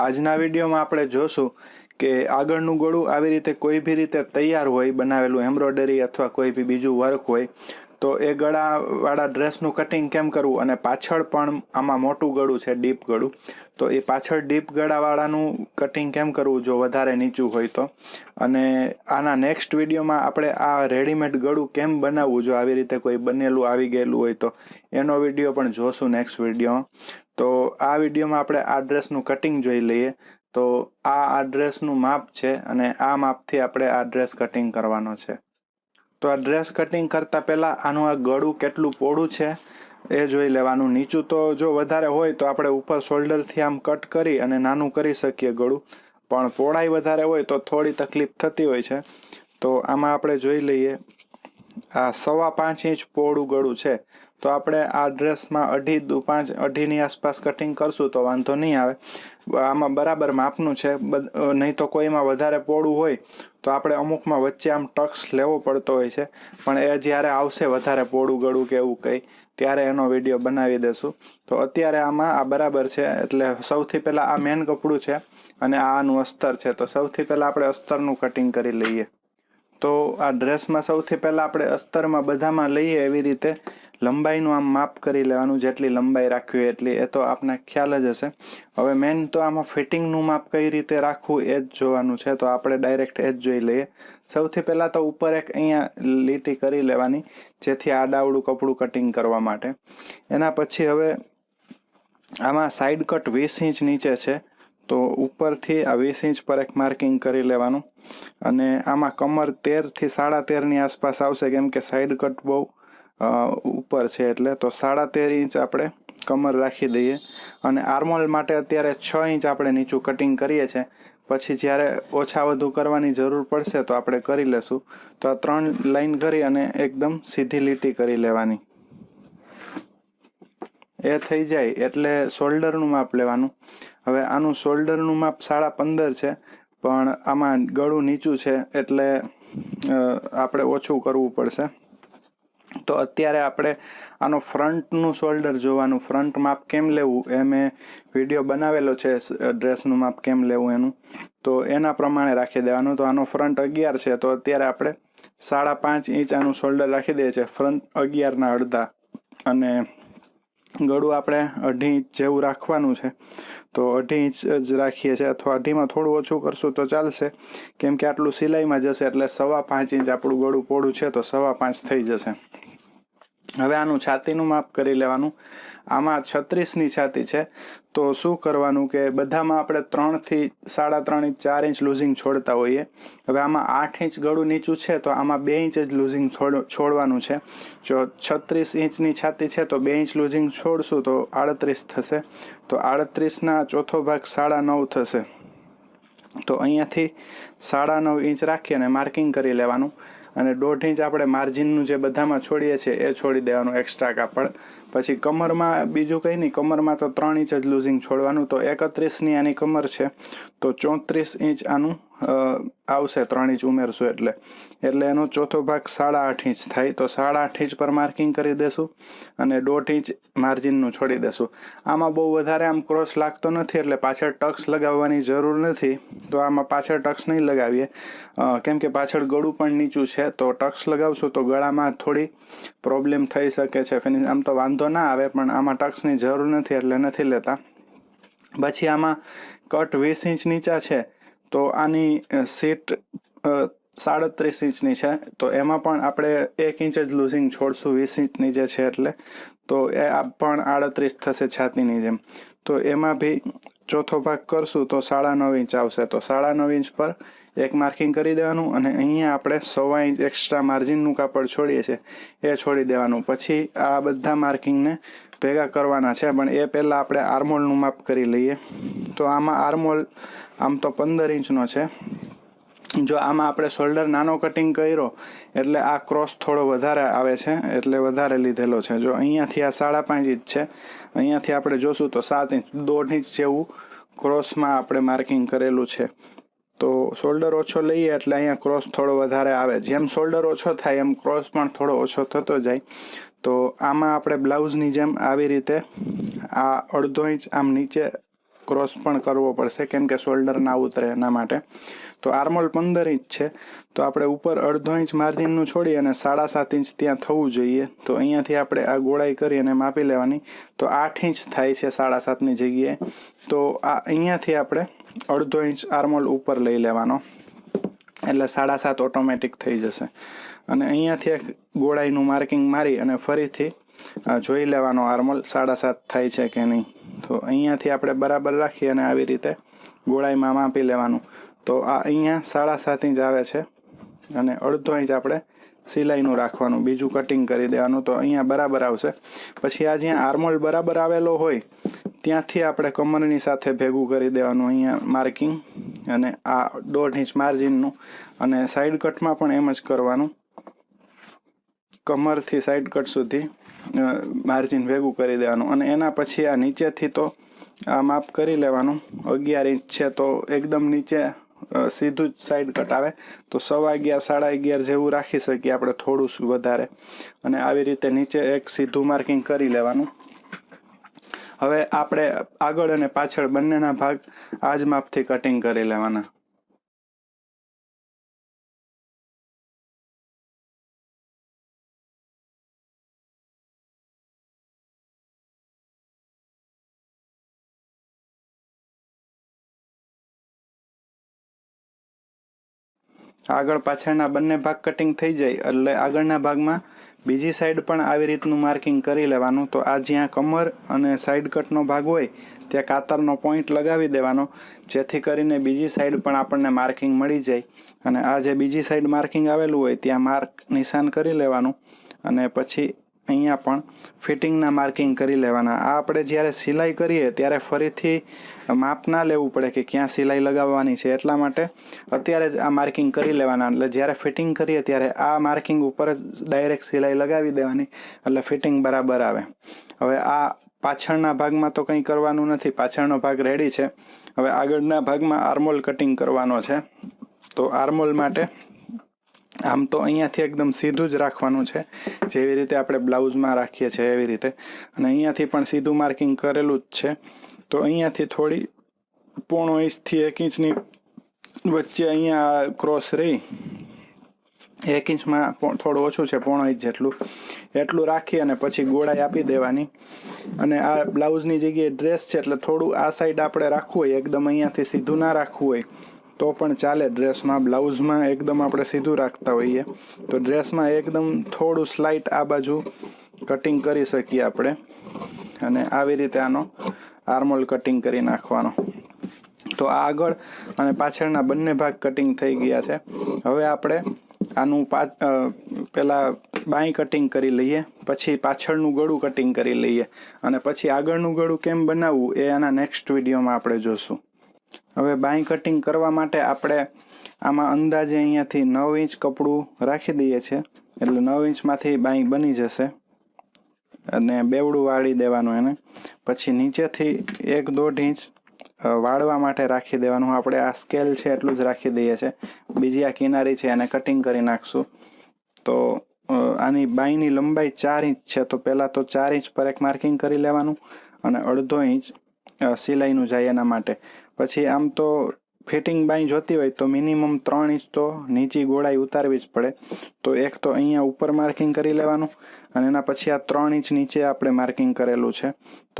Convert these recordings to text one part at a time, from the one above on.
આજના વિડીયોમાં આપણે જોશું કે આગળનું ગળું આવી રીતે કોઈ બી રીતે તૈયાર હોય, બનાવેલું એમ્બ્રોઇડરી અથવા કોઈ બી બીજું વર્ક હોય તો એ ગળાવાળા ડ્રેસનું કટિંગ કેમ કરવું? અને પાછળ પણ આમાં મોટું ગળું છે ડીપ ગળું. તો એ પાછળ ડીપ ગળાવાળાનું કટિંગ કેમ કરવું જો વધારે નીચું હોય તો? અને આના નેક્સ્ટ વિડીયોમાં આપણે આ રેડીમેડ ગળું કેમ બનાવવું? જો આવી રીતે કોઈ બનેલું આવી ગયેલું હોય તો એનો વીડિયો પણ જોશું નેક્સ્ટ વિડીયોમાં તો આ વિડીયોમાં આપણે આ ડ્રેસનું કટિંગ જોઈ લઈએ. તો આ આ ડ્રેસનું માપ છે અને આ માપથી આપણે આ ડ્રેસ કટિંગ કરવાનો છે. તો આ ડ્રેસ કટિંગ કરતાં પહેલાં આનું આ ગળું કેટલું પોળું છે એ જોઈ લેવાનું. નીચું તો જો વધારે હોય તો આપણે ઉપર શોલ્ડરથી આમ કટ કરી અને નાનું કરી શકીએ ગળું. પણ પહોળાઈ વધારે હોય તો થોડી તકલીફ થતી હોય છે. તો આમાં આપણે જોઈ લઈએ, આ સવા પાંચ ઇંચ પહોળું ગળું છે. તો આપણે આ ડ્રેસમાં અઢી પાંચ, અઢીની આસપાસ કટિંગ કરશું તો વાંધો નહીં આવે. આમાં બરાબર માપનું છે નહીં તો કોઈમાં વધારે પહોળું હોય તો આપણે અમુકમાં વચ્ચે આમ ટક્સ લેવો પડતો હોય છે, પણ એ જ્યારે આવશે વધારે પોળું ગળું કે એવું કંઈ, ત્યારે એનો વીડિયો બનાવી દેશું. તો અત્યારે આમાં આ બરાબર છે, એટલે સૌથી પહેલાં આ મેન કપડું છે અને આનું અસ્તર છે. તો સૌથી પહેલાં આપણે અસ્તરનું કટિંગ કરી લઈએ. તો આ ડ્રેસમાં સૌથી પહેલાં આપણે અસ્તરમાં બધામાં લઈએ એવી રીતે લંબાઈનું આમ માપ કરી લેવાનું, જેટલી લંબાઈ રાખવી હોય એટલી. એ તો આપને ખ્યાલ જ હશે. હવે મેન તો આમાં ફિટિંગનું માપ કઈ રીતે રાખવું એ જ જોવાનું છે. તો આપણે ડાયરેક્ટ એ જ જોઈ લઈએ. સૌથી પહેલાં તો ઉપર એક અહીંયા લીટી કરી લેવાની, જેથી આડાવડું કપડું કટિંગ કરવા માટે. એના પછી હવે આમાં સાઈડ કટ વીસ ઇંચ નીચે છે. તો ઉપરથી આ વીસ ઇંચ પર એક માર્કિંગ કરી લેવાનું. અને આમાં કમર તેરથી સાડા તેરની આસપાસ આવશે, કેમ કે સાઈડ કટ બહુ ઉપર છે એટલે તો સાડા તેર ઇંચ આપણે કમર રાખી દઈએ. અને આર્મોલ માટે અત્યારે છ ઇંચ આપણે નીચું કટિંગ કરીએ છીએ. પછી જ્યારે ઓછા વધુ કરવાની જરૂર પડશે તો આપણે કરી લેશું. તો આ ત્રણ લાઈન કરી અને એકદમ સીધી લીટી કરી લેવાની. એ થઈ જાય એટલે શોલ્ડરનું માપ લેવાનું. હવે આનું શોલ્ડરનું માપ સાડા પંદર છે, પણ આમાં ગળું નીચું છે એટલે આપણે ઓછું કરવું પડશે. તો અત્યારે આપણે આનો ફ્રન્ટનું શોલ્ડર જોવાનું. ફ્રન્ટ માપ કેમ લેવું? એ મેં વીડિયો બનાવેલો છે ડ્રેસનું માપ કેમ લેવું એનું? તો એના પ્રમાણે રાખી દેવાનું. તો આનો ફ્રન્ટ અગિયાર છે. તો અત્યારે આપણે સાડા પાંચ ઇંચ આનું શોલ્ડર રાખી દઈએ છીએ. ફ્રન્ટ અગિયારના અડધા. અને ગળું આપણે અઢી ઇંચ જેવું રાખવાનું છે. તો અઢી ઇંચ જ રાખીએ છીએ. અથવા અઢીમાં થોડું ઓછું કરશું તો ચાલશે. કેમ કે આટલું સિલાઈમાં જશે એટલે સવા પાંચ ઇંચ આપણું ગળું પોળું છે તો સવા પાંચ થઈ જશે. હવે આનું છાતીનું માપ કરી લેવાનું. આમાં છત્રીસની છાતી છે. તો શું કરવાનું કે બધામાં આપણે ત્રણથી સાડા ત્રણ ઇંચ, ચાર ઇંચ લૂઝિંગ છોડતા હોઈએ. હવે આમાં આઠ ઇંચ ગળું નીચું છે, તો આમાં બે ઇંચ જ લૂઝિંગ છોડવાનું છે. જો છત્રીસ ઇંચની છાતી છે, તો બે ઇંચ લૂઝિંગ છોડશું, તો આડત્રીસ થશે. તો આડત્રીસના ચોથો ભાગ સાડા નવ થશે. તો અહીંયાથી સાડા નવ ઇંચ રાખી અને માર્કિંગ કરી લેવાનું. અને દોઢ ઇંચ આપણે માર્જિનનું જે બધામાં છોડીએ છીએ, એ છોડી દેવાનું એક્સ્ટ્રા કાપડ. પછી કમરમાં બીજું કંઈ નહીં, કમરમાં તો ત્રણ ઇંચ જ લૂઝિંગ છોડવાનું, તો એકત્રીસની આની કમર છે. તો ચોત્રીસ ઇંચ આનું આવશે ત્રણ ઇંચ ઉમેરશું એટલે. એટલે એનો ચોથો ભાગ સાડા આઠ ઇંચ થાય. તો સાડા આઠ ઇંચ પર માર્કિંગ કરી દેશું અને દોઢ ઇંચ માર્જિનનું છોડી દેશું. આમાં બહુ વધારે આમ ક્રોસ લાગતો નથી એટલે પાછળ ટક્સ લગાવવાની જરૂર નથી. તો આમાં પાછળ ટક્સ નહીં લગાવીએ. કેમ કે પાછળ ગળું પણ નીચું છે. તો ટક્સ લગાવશું તો ગળામાં થોડી પ્રોબ્લેમ થઈ શકે છે. આમ તો વાંધો ના આવે, પણ આમાં ટક્સની જરૂર નથી એટલે નથી લેતા. પછી આમાં કટ વીસ ઇંચ નીચા છે, તો આની સીટ સાડત્રીસ ઇંચની છે. તો એમાં પણ આપણે એક ઇંચ જ લૂઝિંગ છોડશું, વીસ ઇંચની જે છે એટલે. તો એ પણ આડત્રીસ થશે છાતીની જેમ. તો એમાં બી ચોથો ભાગ કરશું તો સાડા નવ ઇંચ આવશે. તો સાડા નવ ઇંચ પર એક માર્કિંગ કરી દેવાનું અને અહીંયા આપણે સવા ઇંચ એક્સ્ટ્રા માર્જિનનું કાપડ છોડીએ છીએ. એ છોડી દેવાનું. પછી આ બધા માર્કિંગને ભેગા કરવાના છે, પણ એ પહેલાં આપણે આર્મોલનું માપ કરી લઈએ. તો આમાં આર્મોલ આમ તો પંદર ઇંચનો છે. જો આમાં આપણે શોલ્ડર નાનો કટિંગ કર્યો, એટલે આ ક્રોસ થોડો વધારે આવે છે, એટલે વધારે લીધેલો છે. જો અહીંયાથી આ સાડા પાંચ ઇંચ છે, અહીંયાથી આપણે જોશું તો સાત ઇંચ, દોઢ ઇંચ જેવું ક્રોસમાં આપણે માર્કિંગ કરેલું છે. તો શોલ્ડર ઓછો લઈએ એટલે અહીંયા ક્રોસ થોડો વધારે આવે. જેમ શોલ્ડર ઓછો થાય, એમ ક્રોસ પણ થોડો ઓછો થતો જાય. તો આમાં આપણે બ્લાઉઝની જેમ આવી રીતે આ અડધો ઇંચ આમ નીચે ક્રોસ પણ કરવો પડશે, કેમ કે શોલ્ડર ના ઉતરે એના માટે. તો આર્મોલ પંદર ઇંચ છે. તો આપણે ઉપર અડધો ઇંચ માર્જિનનું છોડી અને સાડા સાત ઇંચ ત્યાં થવું જોઈએ. તો અહીંયાથી આપણે આ ગોળાઈ કરી અને માપી લેવાની. તો આઠ ઇંચ થાય છે સાડા સાતની જગ્યાએ. તો આ અહીંયાથી આપણે અડધો ઇંચ આર્મોલ ઉપર લઈ લેવાનો. એટલે સાડા સાત ઓટોમેટિક થઈ જશે. અને અહીંયાથી એક ગોળાઈનું માર્કિંગ મારી અને ફરીથી જોઈ લેવાનો આર્મોલ. સાડા સાત થાય છે કે નહીં? તો અહીંયાથી આપણે બરાબર રાખી અને આવી રીતે ગોળાઈમાં માપી લેવાનું. તો આ અહીંયા સાડા સાત ઇંચ આવે છે અને અડધો ઇંચ આપણે સિલાઈનું રાખવાનું. બીજું કટિંગ કરી દેવાનું. તો અહીંયા બરાબર આવશે. પછી આ જ્યાં આર્મોલ બરાબર આવેલો હોય, ત્યાંથી આપણે કમરની સાથે ભેગું કરી દેવાનું અહીંયા માર્કિંગ. અને આ દોઢ ઇંચ માર્જિનનું અને સાઈડ કટમાં પણ એમ જ કરવાનું. કમરથી સાઈડ કટ સુધી માર્જિન ભેગું કરી દેવાનું. અને એના પછી આ નીચેથી તો આ માપ કરી લેવાનું. અગિયાર ઇંચ છે તો એકદમ નીચે સીધું જ સાઈડ કટ આવે. તો સવા અગિયાર, સાડા અગિયાર જેવું રાખી શકીએ આપણે થોડું વધારે. અને આવી રીતે નીચે એક સીધું માર્કિંગ કરી લેવાનું. હવે આપણે આગળ અને પાછળ બંનેના ભાગ આ જ માપથી કટિંગ કરી લેવાના. આગળ પાછળના બંને ભાગ કટિંગ થઈ જાય, એટલે આગળના ભાગમાં બીજી સાઈડ પણ આવી રીતનું માર્કિંગ કરી લેવાનું. તો આ જ્યાં કમર અને સાઈડ કટનો ભાગ હોય, ત્યાં કાતરનો પોઈન્ટ લગાવી દેવાનો, જેથી કરીને બીજી સાઈડ પણ આપણને માર્કિંગ મળી જાય. અને આ જે બીજી સાઈડ માર્કિંગ આવેલું હોય, ત્યાં માર્ક નિશાન કરી લેવાનું. અને પછી અહીંયા પણ ફિટિંગના માર્કિંગ કરી લેવાના. આ આપણે જ્યારે સિલાઈ કરીએ ત્યારે ફરીથી માપ ના લેવું પડે કે ક્યાં સિલાઈ લગાવવાની છે. એટલા માટે અત્યારે જ આ માર્કિંગ કરી લેવાના. એટલે જ્યારે ફિટિંગ કરીએ ત્યારે આ માર્કિંગ ઉપર જ ડાયરેક્ટ સિલાઈ લગાવી દેવાની. એટલે ફિટિંગ બરાબર આવે. હવે આ પાછળના ભાગમાં તો કંઈ કરવાનું નથી. પાછળનો ભાગ રેડી છે. હવે આગળના ભાગમાં આર્મોલ કટિંગ કરવાનો છે. તો આર્મોલ માટે આમ તો અહીંયાથી એકદમ સીધું જ રાખવાનું છે. જેવી રીતે આપણે બ્લાઉઝમાં રાખીએ છીએ એવી રીતે. અને અહીંયાથી પણ સીધું માર્કિંગ કરેલું જ છે. તો અહીંયાથી થોડી પોણો ઇંચથી એક ઇંચની વચ્ચે અહીંયા ક્રોસ રહી. એક ઇંચમાં થોડું ઓછું છે, પોણો ઇંચ જેટલું. એટલું રાખી અને પછી ગોળાઈ આપી દેવાની. અને આ બ્લાઉઝની જગ્યાએ ડ્રેસ છે એટલે થોડું આ સાઈડ આપણે રાખવું હોય, એકદમ અહીંયાથી સીધું ના રાખવું હોય. તો પણ ચાલે. ડ્રેસમાં, બ્લાઉઝમાં એકદમ આપણે સીધું રાખતા હોઈએ. તો ડ્રેસમાં એકદમ થોડું સ્લાઇટ આ બાજુ કટિંગ કરી શકીએ આપણે. અને આવી રીતે આનો આર્મોલ કટિંગ કરી નાખવાનો. તો આ આગળ અને પાછળના બંને ભાગ કટિંગ થઈ ગયા છે. હવે આપણે આનું પા પહેલાં બાઈ કટિંગ કરી લઈએ, પછી પાછળનું ગળું કટિંગ કરી લઈએ. અને પછી આગળનું ગળું કેમ બનાવવું એ આના નેક્સ્ટ વિડીયોમાં આપણે જોશું. હવે બાય કટિંગ કરવા માટે આપણે આમાં અંદાજે અહીંયાથી નવ ઇંચ કપડું રાખી દઈએ છીએ. એટલે નવ ઇંચમાંથી બાઈ બની જશે. અને બેવડું વાળી દેવાનું એને. પછી નીચેથી એક દોઢ ઇંચ વાળવા માટે રાખી દેવાનું. આપણે આ સ્કેલ છે એટલું જ રાખી દઈએ છીએ. બીજી આ કિનારી છે એને કટિંગ કરી નાખશું. તો આની બાઈની લંબાઈ ચાર ઇંચ છે. તો પહેલાં તો ચાર ઇંચ પર એક માર્કિંગ કરી લેવાનું અને અડધો ઇંચ સિલાઈનું જાય એના માટે. પછી આમ તો ફિટિંગ બાઈ જોતી હોય તો મિનિમમ ત્રણ ઇંચ તો નીચી ગોળાઈ ઉતારવી જ પડે. તો એક તો અહીંયા ઉપર માર્કિંગ કરી લેવાનું અને એના પછી આ ત્રણ ઇંચ નીચે આપણે માર્કિંગ કરેલું છે.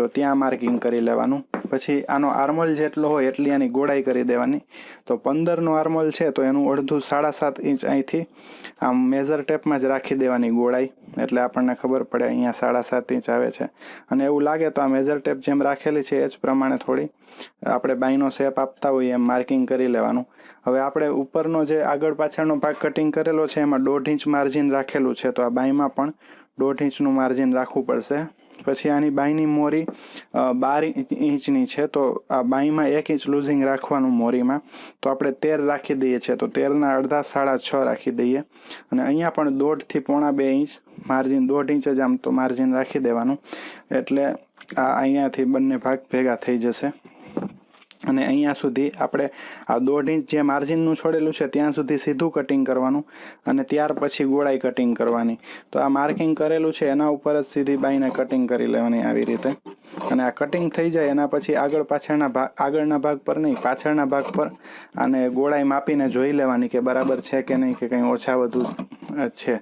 તો ત્યાં માર્કિંગ કરી લેવાનું. પછી આનો આર્મોલ જેટલો હોય એટલી આની ગોળાઈ કરી દેવાની. તો પંદરનો આર્મોલ છે તો એનું અડધું સાડા સાત ઇંચ અહીંથી આમ મેઝર ટેપમાં જ રાખી દેવાની ગોળાઈ. એટલે આપણને ખબર પડે અહીંયા સાડા સાત ઇંચ આવે છે. અને એવું લાગે તો આ મેઝર ટેપ જેમ રાખેલી છે એ જ પ્રમાણે થોડી આપણે બાઈનો શેપ આપતા હોઈએ એમ માર્કિંગ કરી લેવાનું. હવે આપણે ઉપરનો જે આગળ પાછળનો ભાગ કટિંગ કરેલો છે એમાં દોઢ ઇંચ માર્જિન રાખેલું છે તો આ બાઈમાં પણ દોઢ ઇંચનું માર્જિન રાખવું પડશે. પછી આની બાયની મોરી બાર ઇંચ- ઇંચની છે, તો આ બાઈમાં એક ઇંચ લૂઝિંગ રાખવાનું મોરીમાં. તો આપણે તેર રાખી દઈએ છીએ, તો તેરના અડધા સાડા છ રાખી દઈએ. અને અહીંયા પણ દોઢથી પોણા બે ઇંચ માર્જિન, દોઢ ઇંચ જ આમ તો માર્જિન રાખી દેવાનું. એટલે આ અહીંયાથી બંને ભાગ ભેગા થઈ જશે. અને અહીંયા સુધી આપણે આ દોઢ ઇંચ જે માર્જિનનું છોડેલું છે, ત્યાં સુધી સીધું કટિંગ કરવાનું અને ત્યાર પછી ગોળાઈ કટિંગ કરવાની. તો આ માર્કિંગ કરેલું છે, એના ઉપર જ સીધી બાઈને કટિંગ કરી લેવાની આવી રીતે. અને આ કટિંગ થઈ જાય, એના પછી આગળ પાછળના ભાગ આગળના ભાગ પર નહીં, પાછળના ભાગ પર અને ગોળાઈ માપીને જોઈ લેવાની કે બરાબર છે કે નહીં, કે કંઈ ઓછા વધુ છે.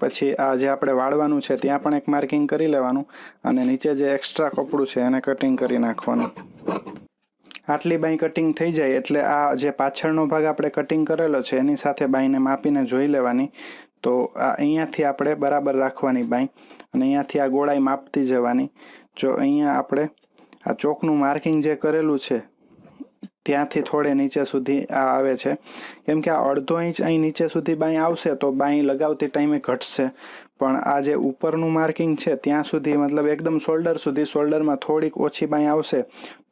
પછી આ જે આપણે વાળવાનું છે, ત્યાં પણ એક માર્કિંગ કરી લેવાનું અને નીચે જે એક્સ્ટ્રા કપડું છે, એને કટિંગ કરી નાખવાનું. આટલી બાઈ કટિંગ થઈ જાય એટલે આ જે પાછળનો ભાગ આપણે કટિંગ કરેલો છે, એની સાથે બાઈને માપીને જોઈ લેવાની. તો આ અહીંયાથી આપણે બરાબર રાખવાની બાઈ અને અહીંયાથી આ ગોળાઈ માપતી જવાની. જો અહીંયા આપણે આ ચોકનું માર્કિંગ જે કરેલું છે ત્યાંથી થોડે નીચે સુધી આ આવે છે. કેમ કે આ અડધો ઇંચ અહીં નીચે સુધી બાંય આવશે તો બાંય લગાવતી ટાઈમે ઘટશે. પણ આ જે ઉપરનું માર્કિંગ છે, ત્યાં સુધી મતલબ એકદમ શોલ્ડર સુધી, શોલ્ડરમાં થોડીક ઓછી બાંય આવશે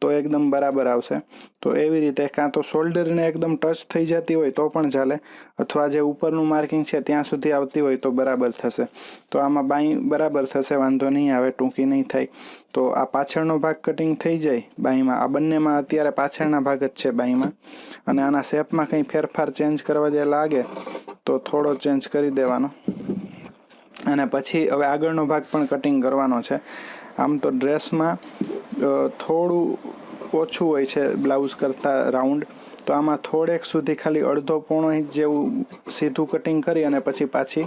તો એકદમ બરાબર આવશે. તો એવી રીતે કાં તો શોલ્ડરને એકદમ ટચ થઈ જતી હોય તો પણ ચાલે, અથવા જે ઉપરનું માર્કિંગ છે ત્યાં સુધી આવતી હોય તો બરાબર થશે. તો આમાં બાંય બરાબર થશે, વાંધો નહીં આવે ટૂંકી નહીં થાય. તો આ પાછળનો ભાગ કટિંગ થઈ જાય બાંયમાં, આ બંનેમાં અત્યારે પાછળના ભાગ જ છે બાંયમાં. અને આના શેપમાં કંઈ ફેરફાર ચેન્જ કરવા જે લાગે તો થોડો ચેન્જ કરી દેવાનો. અને પછી હવે આગળનો ભાગ પણ કટિંગ કરવાનો છે. આમ તો ડ્રેસમાં થોડું ઓછું હોય છે બ્લાઉઝ કરતાં રાઉન્ડ તો આમાં થોડેક સુધી ખાલી અડધો પોણો ઇંચ જેવું સીધું કટિંગ કરી અને પછી પાછી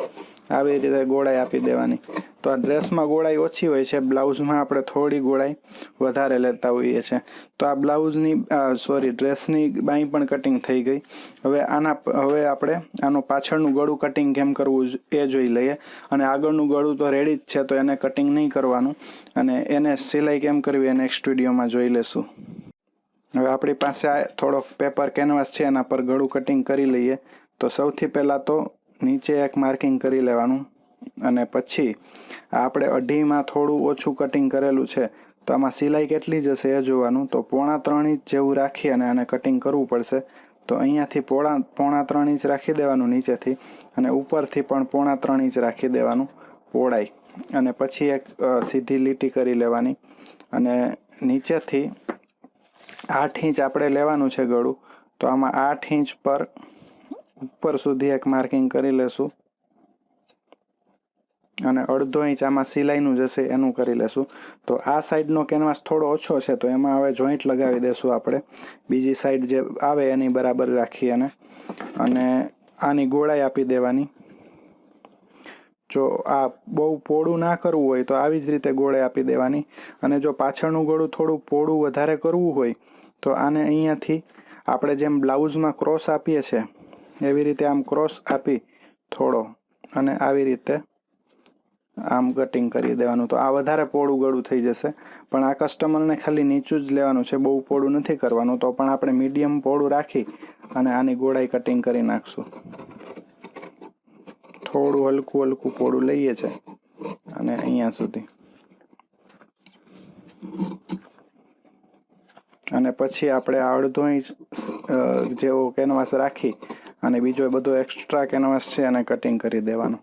આવી રીતે ગોળાઈ આપી દેવાની. તો આ ડ્રેસમાં ગોળાઈ ઓછી હોય છે, બ્લાઉઝમાં આપણે થોડી ગોળાઈ વધારે લેતા હોઈએ છીએ તો આ બ્લાઉઝની સોરી, ડ્રેસની બાંય પણ કટિંગ થઈ ગઈ. હવે આના હવે આપણે આનું પાછળનું ગળું કટિંગ કેમ કરવું એ જોઈ લઈએ. અને આગળનું ગળું તો રેડી જ છે, તો એને કટિંગ નહીં કરવાનું. અને એને સિલાઈ કેમ કરવી એ નેક્સ્ટ વિડીયોમાં જોઈ લેશું. હવે આપણી પાસે થોડોક પેપર કેનવાસ છે, એના પર ગળું કટિંગ કરી લઈએ. તો સૌથી પહેલાં તો નીચે એક માર્કિંગ કરી લેવાનું અને પછી આપણે અઢીમાં થોડું ઓછું કટિંગ કરેલું છે, તો આમાં સિલાઈ કેટલી જશે એ જોવાનું. તો પોણા ત્રણ ઇંચ જેવું રાખી અને આને કટિંગ કરવું પડશે. તો અહીંયાથી પોણા પોણા ત્રણ ઇંચ રાખી દેવાનું નીચેથી અને ઉપરથી પણ પોણા ત્રણ ઇંચ રાખી દેવાનું પોળાઈ. અને પછી એક સીધી લીટી કરી લેવાની. અને નીચેથી આઠ ઇંચ આપણે લેવાનું છે ગળું. તો આમાં આઠ ઇંચ પર ઉપર સુધી એક માર્કિંગ કરી લેશું. અને અડધો ઇંચ આમાં સિલાઈનું જશે, એનું કરી લેશું. તો આ સાઈડનો કેનવાસ થોડો ઓછો છે, તો એમાં હવે જોઈન્ટ લગાવી દેશું આપણે. બીજી સાઈડ જે આવે એની બરાબર રાખી અને અને આની ગોળાઈ આપી દેવાની. જો આ બહુ પોળું ના કરવું હોય, તો આવી જ રીતે ગોળાઈ આપી દેવાની. અને જો પાછળનું ગોળું થોડું પોળું વધારે કરવું હોય, તો આને અહીંયાથી આપણે જેમ બ્લાઉઝમાં ક્રોસ આપીએ છીએ એવી રીતે આમ ક્રોસ આપી થોડો અને આવી રીતે આમ કટિંગ કરી દેવાનું. તો આ વધારે પોળું ગળું થઈ જશે. પણ આ કસ્ટમરને ખાલી નીચું જ લેવાનું છે. બહુ પોળું નથી કરવાનું. તો પણ આપણે મીડિયમ પોળું રાખી અને આની ગોળાઈ કટિંગ કરી નાખશું. થોડું હલકું હલકું પોળું લઈએ છે. અને અહીંયા સુધી. અને પછી આપણે અડધો ઇંચ જેવો કેનવાસ રાખી અને બીજો બધો એક્સ્ટ્રા કેનવાસ છે એને કટિંગ કરી દેવાનું.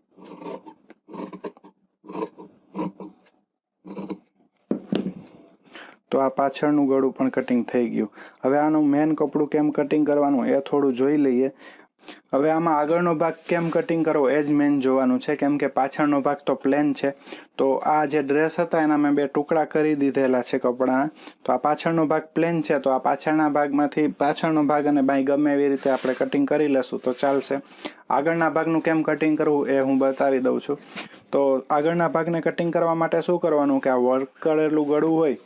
તો આ પાછળનું ગળું પણ કટિંગ થઈ ગયું. હવે આનું મેન કપડું કેમ કટિંગ કરવાનું એ થોડું જોઈ લઈએ. હવે આમાં આગળનો ભાગ કેમ કટિંગ કરવો એ જ મેન જોવાનું છે. કેમ કે પાછળનો ભાગ તો પ્લેન છે. તો આ જે ડ્રેસ હતા એના મેં બે ટુકડા કરી દીધેલા છે કપડાના તો આ પાછળનો ભાગ પ્લેન છે. તો આ પાછળના ભાગમાંથી પાછળનો ભાગ અને બાય ગમે એવી રીતે આપણે કટિંગ કરી લેશું તો ચાલશે. આગળના ભાગનું કેમ કટિંગ કરવું એ હું બતાવી દઉં છું. તો આગળના ભાગને કટિંગ કરવા માટે શું કરવાનું? કે આ વર્ક કરેલું ગળું હોય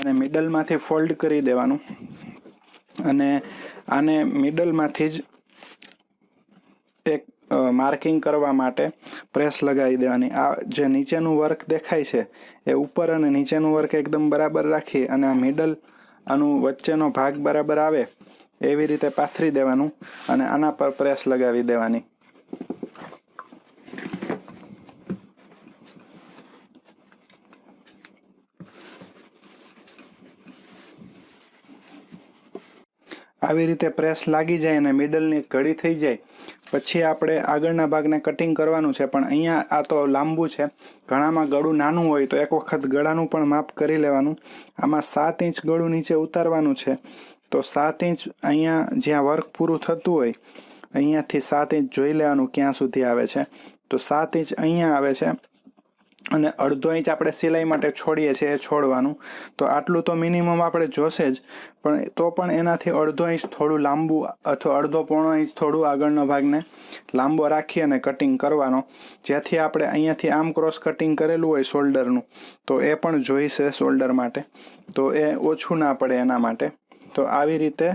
અને મિડલમાંથી ફોલ્ડ કરી દેવાનું. અને આને મિડલમાંથી જ માર્કિંગ કરવા માટે પ્રેસ લગાવી દેવાની. આ જે નીચેનું વર્ક દેખાય છે, એ ઉપર અને નીચેનું વર્ક એકદમ બરાબર રાખી અને આ મિડલ આનું વચ્ચેનો ભાગ બરાબર આવે, એવી રીતે પાથરી દેવાનું અને આના પર પ્રેસ લગાવી દેવાની. આવી રીતે પ્રેસ લાગી જાય અને મિડલની કડી થઈ જાય પછી આપણે આગળના ભાગને કટિંગ કરવાનું છે, પણ અહીંયા આ તો લાંબુ છે. ઘણામાં ગળું નાનું હોય તો એક વખત ગળાનું પણ માપ કરી લેવાનું. આમાં સાત ઇંચ ગળું નીચે ઉતારવાનું છે. તો સાત ઇંચ અહીંયા જ્યાં વર્ક પૂરું થતું હોય, અહીંયાથી સાત ઇંચ જોઈ લેવાનું ક્યાં સુધી આવે છે. તો સાત ઇંચ અહીંયા આવે છે. અને અડધો ઇંચ આપણે સિલાઈ માટે છોડીએ છીએ એ છોડવાનું. તો આટલું તો મિનિમમ આપણે જોશે જ, પણ તો પણ એનાથી અડધો ઇંચ થોડું લાંબુ અથવા અડધો પોણો ઇંચ થોડું આગળનો ભાગને લાંબો રાખી અને કટિંગ કરવાનો. જેથી આપણે અહીંયાથી આમ ક્રોસ કટિંગ કરેલું હોય શોલ્ડરનું તો એ પણ જોઈશે શોલ્ડર માટે. તો એ ઓછું ના પડે એના માટે. તો આવી રીતે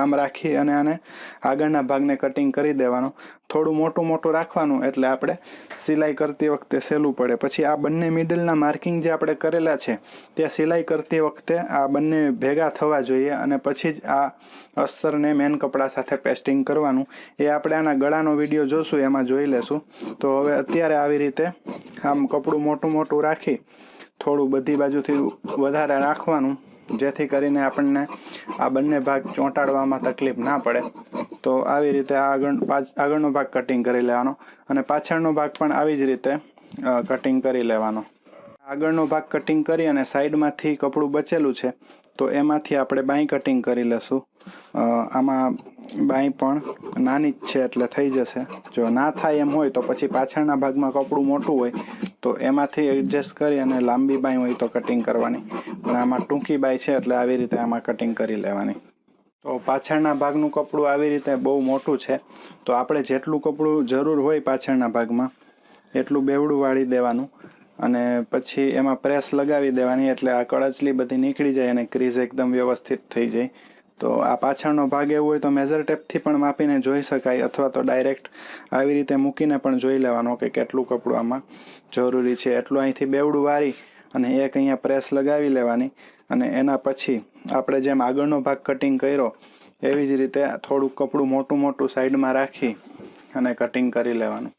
આમ રાખી અને આને આગળના ભાગને કટિંગ કરી દેવાનો. થોડું મોટું મોટું રાખવાનું એટલે આપણે સિલાઈ કરતી વખતે સહેલું પડે. પછી આ બંને મિડલના માર્કિંગ જે આપણે કરેલા છે તે સિલાઈ કરતી વખતે આ બંને ભેગા થવા જોઈએ અને પછી જ આ અસ્તરને મેન કપડા સાથે પેસ્ટિંગ કરવાનું. એ આપણે આના ગળાનો વીડિયો જોશું, એમાં જોઈ લેશું. તો હવે અત્યારે આવી રીતે આમ કપડું મોટું મોટું રાખી થોડું બધી બાજુથી વધારે રાખવાનું. જેથી કરીને આપણને આ બંને ભાગ ચોંટાડવામાં તકલીફ ના પડે. તો આવી રીતે આગળ, પાછ- આગળનો ભાગ કટિંગ કરી લેવાનો અને પાછળનો ભાગ પણ આવી જ રીતે કટિંગ કરી લેવાનો. આગળનો ભાગ કટિંગ કરી અને સાઈડમાંથી કપડું બચેલું છે, તો એમાંથી આપણે બાંય કટિંગ કરી લેશું આમાં બાઈ પણ નાની જ છે એટલે થઈ જશે. જો ના થાય એમ હોય તો પછી પાછળના ભાગમાં કપડું મોટું હોય તો એમાંથી એડજસ્ટ કરી અને લાંબી બાંય હોય તો કટિંગ કરવાની. પણ આમાં ટૂંકી બાંય છે એટલે આવી રીતે આમાં કટિંગ કરી લેવાની. તો પાછળના ભાગનું કપડું આવી રીતે બહુ મોટું છે. તો આપણે જેટલું કપડું જરૂર હોય પાછળના ભાગમાં, એટલું બેવડું વાળી દેવાનું. અને પછી એમાં પ્રેસ લગાવી દેવાની એટલે આ કળચલી બધી નીકળી જાય અને ક્રીઝ એકદમ વ્યવસ્થિત થઈ જાય. તો આ પાછળનો ભાગ એવો હોય તો મેઝર ટેપથી પણ માપીને જોઈ શકાય અથવા તો ડાયરેક્ટ આવી રીતે મૂકીને પણ જોઈ લેવાનો કે કેટલું કપડું આમાં જરૂરી છે. એટલું અહીંથી બેવડું વારી અને એક અહીંયા પ્રેસ લગાવી લેવાની અને એના પછી આપણે જેમ આગળનો ભાગ કટિંગ કર્યો, એવી જ રીતે થોડું કપડું મોટું મોટું સાઈડમાં રાખી અને કટિંગ કરી લેવાનું.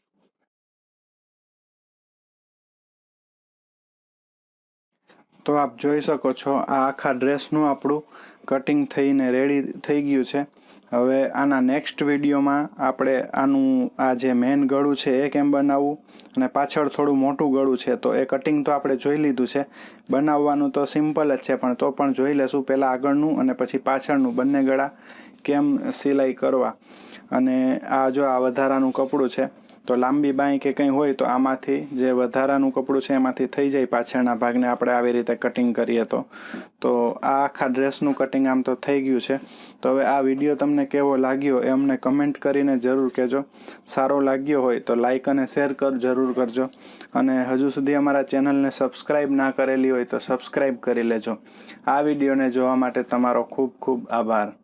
તો આપ જોઈ શકો છો આ આખા ડ્રેસનું આપણું કટિંગ થઈને રેડી થઈ ગયું છે. હવે આના નેક્સ્ટ વિડીયોમાં આપણે આનું, આ જે મેન ગળું છે એ કેમ બનાવવું અને પાછળ થોડું મોટું ગળું છે, તો એ કટિંગ તો આપણે જોઈ લીધું છે. બનાવવાનું તો સિમ્પલ જ છે, પણ તો પણ જોઈ લેશું પહેલાં આગળનું અને પછી પાછળનું બંને ગળા કેમ સિલાઈ કરવા. અને આ જો આ વધારાનું કપડું છે તો લાંબી બાંય કે કંઈ હોય તો આમાંથી જે વધારાનું કપડું છે એમાંથી થઈ જાય પાછળના ભાગને આપણે આવી રીતે કટિંગ કરીએ તો. તો આ આખા ડ્રેસનું કટિંગ આમ તો થઈ ગયું છે. તો હવે આ વીડિયો તમને કેવો લાગ્યો એ અમને કમેન્ટ કરીને જરૂર કહેજો. સારો લાગ્યો હોય તો લાઈક અને શેર કર, જરૂર કરજો. અને હજુ સુધી અમારા ચેનલને સબસ્ક્રાઈબ ના કરેલી હોય તો સબસ્ક્રાઈબ કરી લેજો. આ વિડીયોને જોવા માટે તમારો ખૂબ ખૂબ આભાર.